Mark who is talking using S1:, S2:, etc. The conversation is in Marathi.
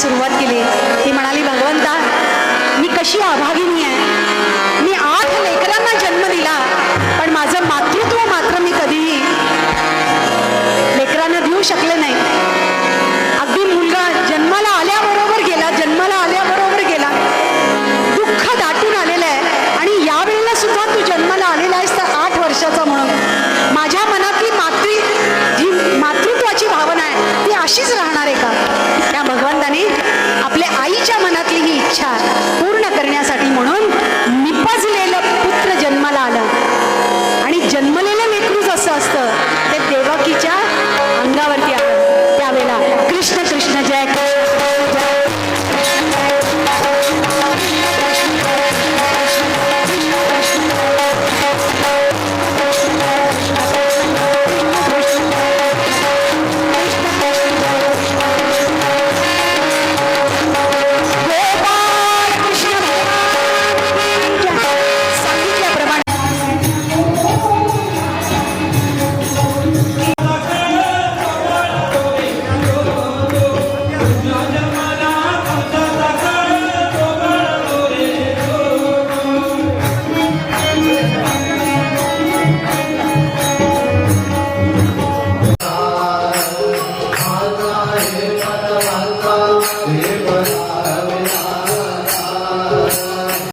S1: सुरुवात केली. ती म्हणाली भगवंता मी कशी अभागिनी आहे? मी आठ लेकरांना जन्म दिला पण माझं मातृत्व मात्र मी कधीही लेकरांना देऊ शकले नाही. Nossa,